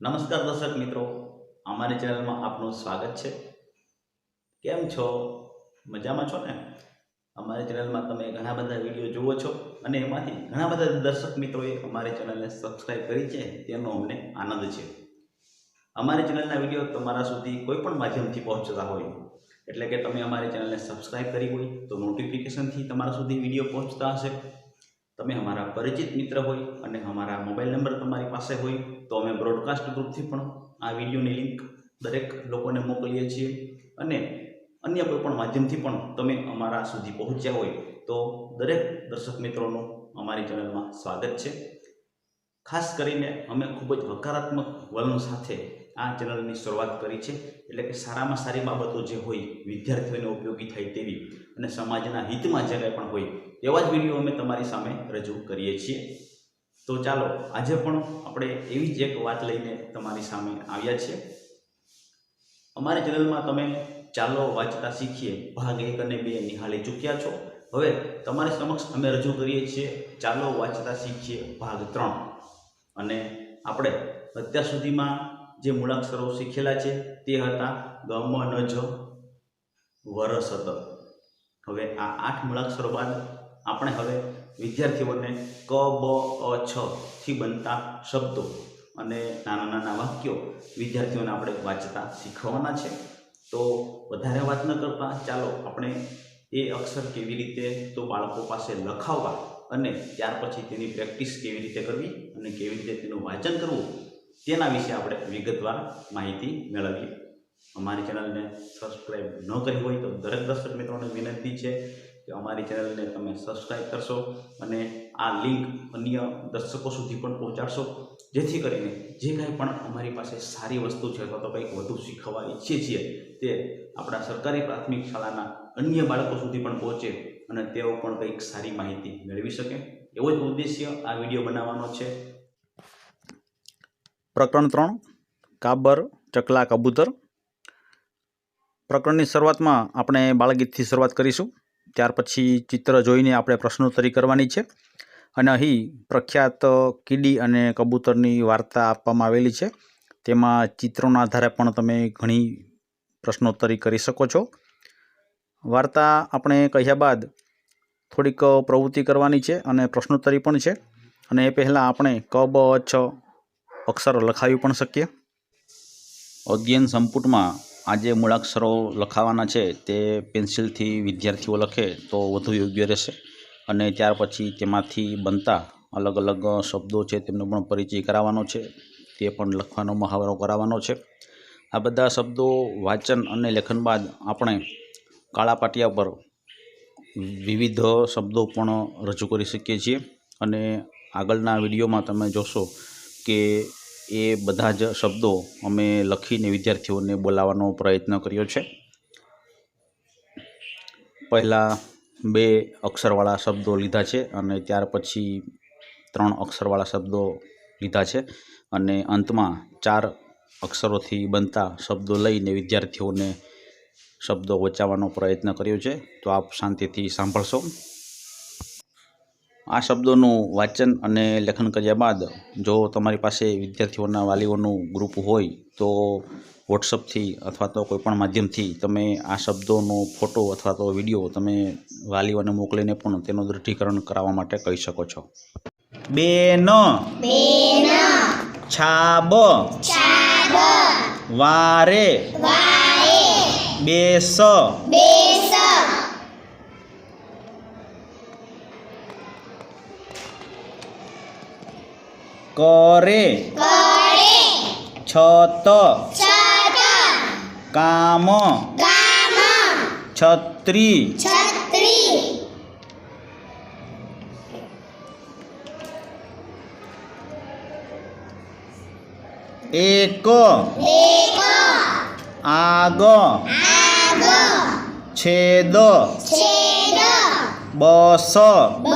નમસ્કાર દર્શક મિત્રો. અમારી ચેનલમાં આપનું સ્વાગત છે. કેમ છો? મજામાં છો ને? અમારી ચેનલમાં તમે ઘણા બધા વીડિયો જુઓ છો અને એમાંથી ઘણા બધા દર્શક મિત્રોએ અમારી ચેનલને સબસ્ક્રાઈબ કરી છે. તેનો અમને આનંદ છે. અમારી ચેનલના વીડિયો તમારા સુધી કોઈ પણ માધ્યમથી પહોંચતા હોય, એટલે કે તમે અમારી ચેનલને સબસ્ક્રાઈબ કરી હોય, તો નોટિફિકેશનથી તમારા સુધી વીડિયો પહોંચતા હશે. તમે અમારા પરિચિત મિત્ર હોય અને અમારા મોબાઈલ નંબર તમારી પાસે હોય, તો અમે બ્રોડકાસ્ટ ગ્રુપથી પણ આ વિડીયોની લિંક દરેક લોકોને મોકલીએ છીએ. અને અન્ય કોઈ પણ માધ્યમથી પણ તમે અમારા સુધી પહોંચ્યા હોય, તો દરેક દર્શક મિત્રોનું અમારી ચેનલમાં સ્વાગત છે. ખાસ કરીને અમે ખૂબ જ હકારાત્મક વલણ સાથે આ ચેનલની શરૂઆત કરી છે. એટલે કે સારામાં સારી બાબતો જે હોય, વિદ્યાર્થીઓને ઉપયોગી થાય તેવી અને સમાજના હિતમાં જે કંઈ પણ હોય, એવા જ વીડિયો અમે તમારી સામે રજૂ કરીએ છીએ. તો ચાલો, આજે પણ આપણે એવી જ એક વાત લઈને તમારી સામે આવ્યા છીએ. અમારી ચેનલમાં તમે ચાલો વાંચતા શીખીએ. ભાગ એક અને બે નિહાળી ચૂક્યા છો. હવે તમારી સમક્ષ અમે રજૂ કરીએ છીએ, ચાલો વાંચતા શીખીએ ભાગ ત્રણ. અને આપણે અત્યાર સુધીમાં જે મૂળાક્ષરો શીખેલા છે તે હતા ગમ ન જ વરસ હતો હવે આ આઠ મૂળાક્ષરો બાદ આપણે હવે વિદ્યાર્થીઓને ક, બ, અ, છ થી બનતા શબ્દો અને નાના નાના વાક્યો વિદ્યાર્થીઓને આપણે વાંચતા શીખવાના છે. તો વધારે વાત ન કરતા ચાલો આપણે એ અક્ષર કેવી રીતે તો બાળકો પાસે લખાવવા અને ત્યાર પછી તેની પ્રેક્ટિસ કેવી રીતે કરવી અને કેવી રીતે તેનું વાંચન કરવું તેના વિશે આપણે વિગતવાર માહિતી મેળવીએ. અમારી ચેનલને સબસ્ક્રાઈબ ન કરી હોય તો દરેક દર્શક મિત્રોને વિનંતી છે કે અમારી ચેનલને તમે સબસ્ક્રાઈબ કરશો અને આ લિંક અન્ય દર્શકો સુધી પણ પહોંચાડશો. જેથી કરીને જે કાંઈ પણ અમારી પાસે સારી વસ્તુ છે અથવા તો કંઈક વધુ શીખવા ઈચ્છીએ છીએ તે આપણા સરકારી પ્રાથમિક શાળાના અન્ય બાળકો સુધી પણ પહોંચે અને તેઓ પણ કંઈક સારી માહિતી મેળવી શકે. એવો જ ઉદ્દેશ્ય આ વીડિયો બનાવવાનો છે. પ્રકરણ ત્રણ, કાબર, ચકલા, કબૂતર. પ્રકરણની શરૂઆતમાં આપણે બાળગીતથી શરૂઆત કરીશું. ત્યાર પછી ચિત્ર જોઈને આપણે પ્રશ્નોત્તરી કરવાની છે. અને અહીં પ્રખ્યાત કીડી અને કબૂતરની વાર્તા આપવામાં આવેલી છે. તેમાં ચિત્રોના આધારે પણ તમે ઘણી પ્રશ્નોત્તરી કરી શકો છો. વાર્તા આપણે કહ્યા બાદ થોડીક પ્રવૃત્તિ કરવાની છે અને પ્રશ્નોત્તરી પણ છે. અને એ પહેલાં આપણે ક, બ, છ અક્ષરો લખાવી પણ શકીએ? અધ્યયન સંપુટમાં આ જે મૂળાક્ષરો લખાવાના છે, તે પેન્સિલથી વિદ્યાર્થીઓ લખે તો વધુ યોગ્ય રહેશે. અને ત્યાર પછી તેમાંથી બનતા અલગ અલગ શબ્દો છે, તેમનો પણ પરિચય કરાવવાનો છે, તે પણ લખવાનો મહાવરો કરાવવાનો છે. આ બધા શબ્દો વાંચન અને લેખન બાદ આપણે કાળા પાટિયા પર વિવિધ શબ્દો પણ રજૂ કરી શકીએ છીએ. અને આગળના વિડીયોમાં તમે જોશો કે એ બધા જ શબ્દો અમે લખીને વિદ્યાર્થીઓને બોલાવવાનો પ્રયત્ન કર્યો છે. પહેલાં બે અક્ષરવાળા શબ્દો લીધા છે અને ત્યાર પછી ત્રણ અક્ષરવાળા શબ્દો લીધા છે અને અંતમાં ચાર અક્ષરોથી બનતા શબ્દો લઈને વિદ્યાર્થીઓને શબ્દો વચાવવાનો પ્રયત્ન કર્યો છે. તો આપ શાંતિથી સાંભળશો. આ શબ્દોનું વાંચન અને લેખન કર્યા બાદ જો તમારી પાસે વિદ્યાર્થીઓના વાલીઓનું ગ્રુપ હોય તો વોટ્સઅપથી અથવા તો કોઈપણ માધ્યમથી તમે આ શબ્દોનો ફોટો અથવા તો વીડિયો તમે વાલીઓને મોકલીને પણ તેનું દૃઢીકરણ કરાવવા માટે કહી શકો છો. બેન ન છાબ વારે બેસ બેસ કરે કરે છત છત કામ કામ છત્રી છત્રી એક લેખ આગ આગ છેદ છેદ બસ બસ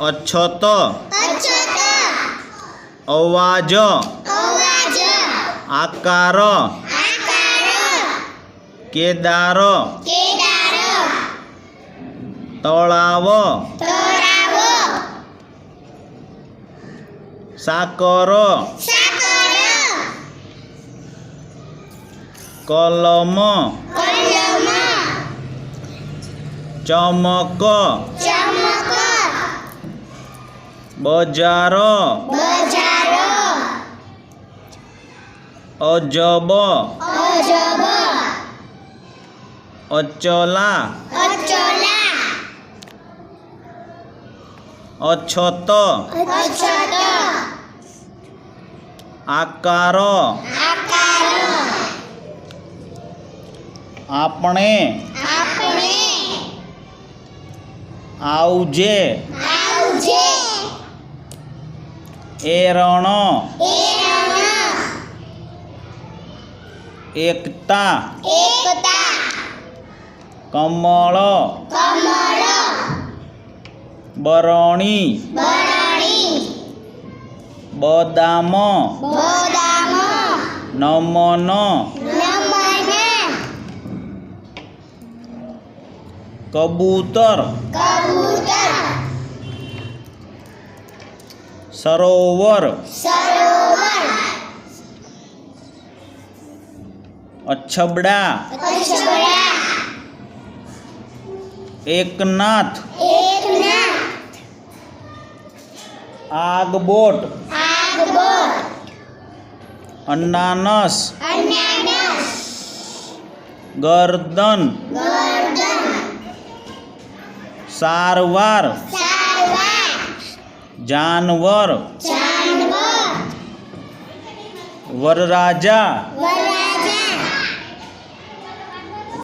અછત. અછત. અવાજ. આકાર. કેદાર. તળાવ. સાકર. કલમ. ચમક. ચમક બજાર. બજારો અજબ. અજબ અચલા. અચલા અછત અછત. આકાર. આકાર. આપણે. આવજે. એરણ. એરણ. એકતા. એકતા. કમળ. કમળ. બરણી. બરણી. બદામ. નમન. कबूतर। कबूतर। सरोवर। सरोवर। अछबड़ा। अछबड़ा। एकनाथ। एकनाथ। आगबोट। अनानस। गर्दन। गर्दन। સારવાર. જાનવર. વરરાજા.